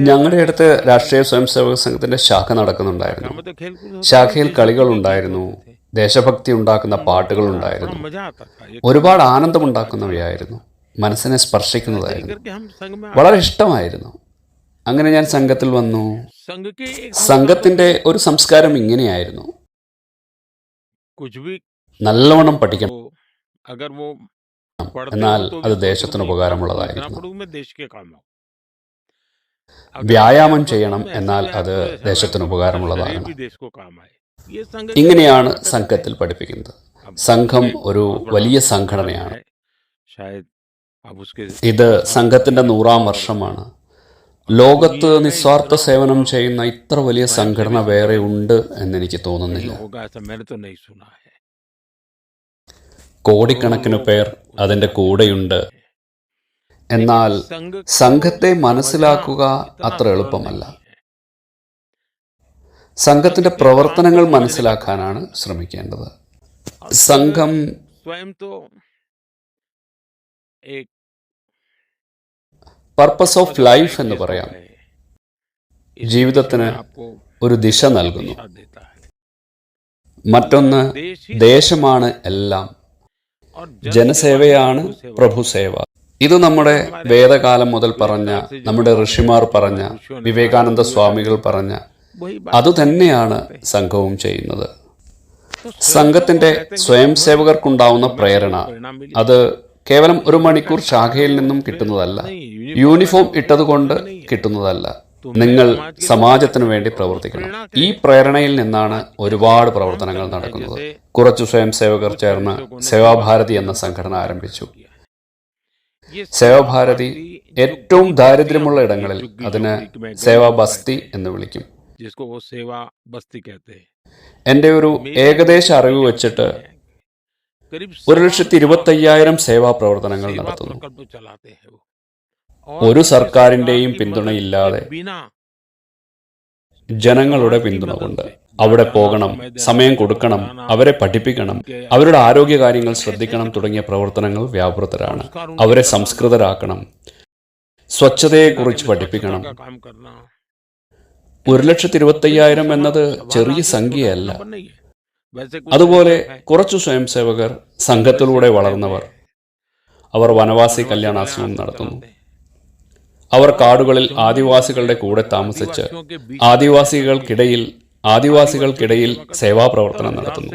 ഞങ്ങളുടെ അടുത്ത് രാഷ്ട്രീയ സ്വയംസേവക സംഘത്തിന്റെ ശാഖ നടക്കുന്നുണ്ടായിരുന്നു. ശാഖയിൽ കളികൾ ഉണ്ടായിരുന്നു ദേശഭക്തി ഉണ്ടാക്കുന്ന പാട്ടുകൾ ഉണ്ടായിരുന്നു ഒരുപാട് ആനന്ദമുണ്ടാക്കുന്നവയായിരുന്നു. മനസ്സിനെ സ്പർശിക്കുന്നതായിരുന്നു. വളരെ ഇഷ്ടമായിരുന്നു. അങ്ങനെ ഞാൻ സംഘത്തിൽ വന്നു. സംഘത്തിന്റെ ഒരു സംസ്കാരം ഇങ്ങനെയായിരുന്നു. നല്ലവണ്ണം പഠിക്കണം. എന്നാൽ അത് ദേശത്തിന് ഉപകാരമുള്ളതായിരുന്നു. വ്യായാമം ചെയ്യണം എന്നാൽ അത് ദേശത്തിന് ഉപകാരമുള്ളതാണ്. ഇങ്ങനെയാണ് സംഘത്തിൽ പഠിപ്പിക്കുന്നത്. സംഘം ഒരു വലിയ സംഘടനയാണ്. ഇത് സംഘത്തിന്റെ നൂറാം വർഷമാണ്. ലോകത്ത് നിസ്വാർത്ഥ സേവനം ചെയ്യുന്ന ഇത്ര വലിയ സംഘടന വേറെ ഉണ്ട് എന്നെനിക്ക് തോന്നുന്നില്ല. കോടിക്കണക്കിന് പേർ അതിന്റെ കൂടെയുണ്ട്. എന്നാൽ സംഘത്തെ മനസ്സിലാക്കുക അത്ര എളുപ്പമല്ല. സംഘത്തിന്റെ പ്രവർത്തനങ്ങൾ മനസ്സിലാക്കാനാണ് ശ്രമിക്കേണ്ടത്. സംഘം പർപ്പസ് ഓഫ് ലൈഫ് എന്ന് പറയാം. ജീവിതത്തിന് ഒരു ദിശ നൽകുന്നു. മറ്റൊന്ന് ദേശമാണ് എല്ലാം. ജനസേവയാണ് പ്രഭുസേവ. ഇത് നമ്മുടെ വേദകാലം മുതൽ പറഞ്ഞ നമ്മുടെ ഋഷിമാർ പറഞ്ഞ വിവേകാനന്ദ സ്വാമികൾ പറഞ്ഞ അതുതന്നെയാണ് സംഘവും ചെയ്യുന്നത്. സംഘത്തിന്റെ സ്വയം സേവകർക്കുണ്ടാവുന്ന പ്രേരണ അത് കേവലം ഒരു മണിക്കൂർ ശാഖയിൽ നിന്നും കിട്ടുന്നതല്ല. യൂണിഫോം ഇട്ടതുകൊണ്ട് കിട്ടുന്നതല്ല. നിങ്ങൾ സമാജത്തിനു വേണ്ടി പ്രവർത്തിക്കണം. ഈ പ്രേരണയിൽ നിന്നാണ് ഒരുപാട് പ്രവർത്തനങ്ങൾ നടക്കുന്നത്. കുറച്ചു സ്വയം സേവകർ ചേർന്ന് സേവാഭാരതി എന്ന സംഘടന ആരംഭിച്ചു. സേവാഭാരതി ഏറ്റവും ദാരിദ്ര്യമുള്ള ഇടങ്ങളിൽ അതിന് സേവാ ബസ്തി എന്ന് വിളിക്കും. എന്റെ ഒരു ഏകദേശ അറിവ് വെച്ചിട്ട് ഒരു ലക്ഷത്തി ഇരുപത്തയ്യായിരം സേവാ പ്രവർത്തനങ്ങൾ നടത്തുന്നു. ഒരു സർക്കാരിന്റെയും പിന്തുണയില്ലാതെ ജനങ്ങളുടെ പിന്തുണ കൊണ്ട് അവിടെ പോകണം സമയം കൊടുക്കണം അവരെ പഠിപ്പിക്കണം അവരുടെ ആരോഗ്യകാര്യങ്ങൾ ശ്രദ്ധിക്കണം തുടങ്ങിയ പ്രവർത്തനങ്ങൾ വ്യാപൃതരാണ്. അവരെ സംസ്കൃതരാക്കണം. സ്വച്ഛതയെക്കുറിച്ച് പഠിപ്പിക്കണം. ഒരു ലക്ഷത്തി ഇരുപത്തയ്യായിരം എന്നത് ചെറിയ സംഖ്യയല്ല. അതുപോലെ കുറച്ചു സ്വയം സേവകർ സംഘത്തിലൂടെ വളർന്നവർ. അവർ വനവാസി കല്യാണാശ്രമം നടത്തുന്നു. അവർ കാടുകളിൽ ആദിവാസികളുടെ കൂടെ താമസിച്ച് ആദിവാസികൾക്കിടയിൽ ആദിവാസികൾക്കിടയിൽ സേവാപ്രവർത്തനം നടത്തുന്നു.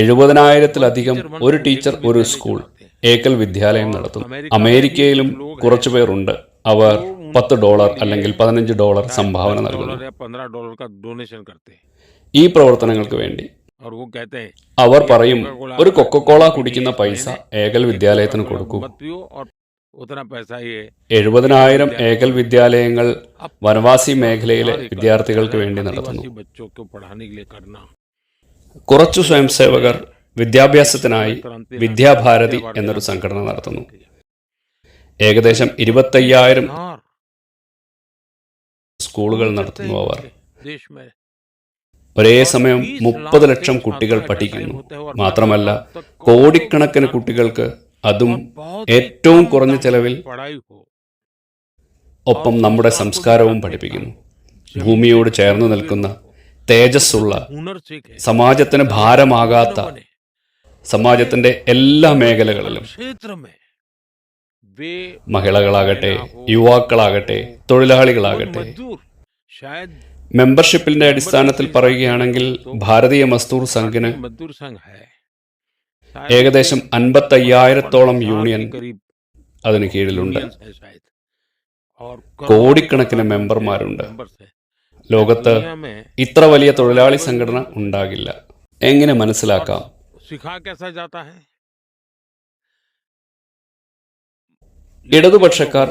എഴുപതിനായിരത്തിലധികം ഒരു ടീച്ചർ ഒരു സ്കൂൾ ഏക്കൽ വിദ്യാലയം നടത്തുന്നു. അമേരിക്കയിലും കുറച്ചുപേരുണ്ട് അവർ പത്ത് ഡോളർ അല്ലെങ്കിൽ പതിനഞ്ച് ഡോളർ സംഭാവന നൽകുന്നു. ഈ പ്രവർത്തനങ്ങൾക്ക് വേണ്ടി അവർ പറയും ഒരു കൊക്കക്കോള കുടിക്കുന്ന പൈസ ഏകൽ വിദ്യാലയത്തിന് കൊടുക്കൂ. എഴുപതിനായിരം ഏകൽ വിദ്യാലയങ്ങൾ വനവാസി മേഖലയിലെ വിദ്യാർത്ഥികൾക്ക് വേണ്ടി നടത്തുന്നു. കുറച്ചു സ്വയം സേവകർ വിദ്യാഭ്യാസത്തിനായി വിദ്യാഭാരതി എന്നൊരു സംഘടന നടത്തുന്നു. ഏകദേശം ഇരുപത്തയ്യായിരം സ്കൂളുകൾ നടത്തുന്നു അവർ. ഒരേ സമയം മുപ്പത് ലക്ഷം കുട്ടികൾ പഠിക്കുന്നു. മാത്രമല്ല കോടിക്കണക്കിന് കുട്ടികൾക്ക് അതും ഏറ്റവും കുറഞ്ഞ ചെലവിൽ ഒപ്പം നമ്മുടെ സംസ്കാരവും പഠിപ്പിക്കുന്നു. ഭൂമിയോട് ചേർന്ന് നിൽക്കുന്ന തേജസ്സുള്ള സമാജത്തിന് ഭാരമാകാത്ത സമാജത്തിന്റെ എല്ലാ മേഖലകളിലും. മഹിളകളാകട്ടെ യുവാക്കളാകട്ടെ തൊഴിലാളികളാകട്ടെ. മെമ്പർഷിപ്പിന്റെ അടിസ്ഥാനത്തിൽ പറയുകയാണെങ്കിൽ ഭാരതീയ മസ്ദൂർ സംഘിന് ഏകദേശം അൻപത്തയ്യായിരത്തോളം യൂണിയൻ അതിന് കീഴിലുണ്ട്. കോടിക്കണക്കിന് മെമ്പർമാരുണ്ട്. ലോകത്ത് ഇത്ര വലിയ തൊഴിലാളി സംഘടന ഉണ്ടാകില്ല. എങ്ങനെ മനസ്സിലാക്കാം? ഇടതുപക്ഷക്കാർ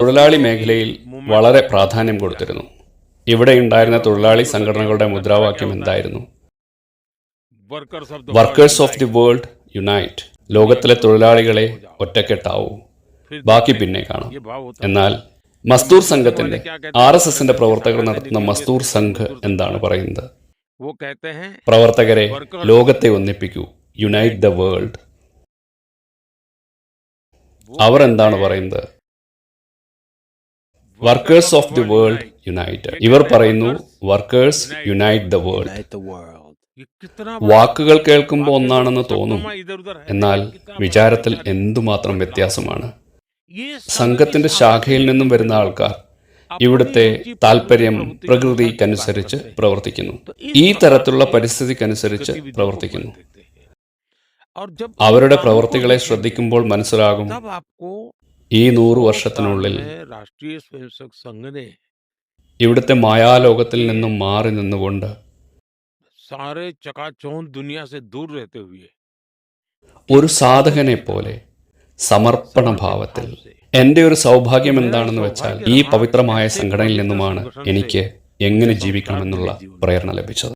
തൊഴിലാളി മേഖലയിൽ വളരെ പ്രാധാന്യം കൊടുത്തിരുന്നു. ഇവിടെ ഉണ്ടായിരുന്ന തൊഴിലാളി സംഘടനകളുടെ മുദ്രാവാക്യം എന്തായിരുന്നു? Workers of the world unite ലോകത്തിലെ തൊഴിലാളികളെ ഒറ്റക്കെട്ടാവൂ. ബാക്കി പിന്നെ കാണാം. എന്നാൽ മസ്തൂർ സംഘത്തിന്റെ ആർ എസ് എസിന്റെ പ്രവർത്തകർ നടത്തുന്ന മസ്തൂർ സംഘ് എന്താണ് പറയുന്നത്? പ്രവർത്തകരെ ലോകത്തെ ഒന്നിപ്പിക്കൂ. യുണൈറ്റ് ദ വേൾഡ് അവർ എന്താണ് പറയുന്നത്? Workers of the world united ഇവർ പറയുന്നു വർക്കേഴ്സ് യുണൈറ്റ് ദ വേൾഡ് വാക്കുകൾ കേൾക്കുമ്പോൾ ഒന്നാണെന്ന് തോന്നും. എന്നാൽ വിചാരത്തിൽ എന്തുമാത്രം വ്യത്യാസമാണ്? സംഘത്തിന്റെ ശാഖയിൽ നിന്നും വരുന്ന ആൾക്കാർ ഇവിടുത്തെ താല്പര്യം പ്രകൃതിക്കനുസരിച്ച് പ്രവർത്തിക്കുന്നു. ഈ തരത്തിലുള്ള പരിസ്ഥിതിക്കനുസരിച്ച് പ്രവർത്തിക്കുന്നു. അവരുടെ പ്രവർത്തികളെ ശ്രദ്ധിക്കുമ്പോൾ മനസ്സിലാകും ഈ നൂറ് വർഷത്തിനുള്ളിൽ ഇവിടുത്തെ മായാലോകത്തിൽ നിന്നും മാറി നിന്നുകൊണ്ട് സാറേ ചകാച്ചോൻ ദുനിയാസെ ദൂർ രഹത്തെ ഒരു സാധകനെ പോലെ സമർപ്പണ ഭാവത്തിൽ എന്റെ ഒരു സൗഭാഗ്യം എന്താണെന്ന് വെച്ചാൽ ഈ പവിത്രമായ സംഘടനയിൽ നിന്നുമാണ് എനിക്ക് എങ്ങനെ ജീവിക്കണമെന്നുള്ള പ്രേരണ ലഭിച്ചത്.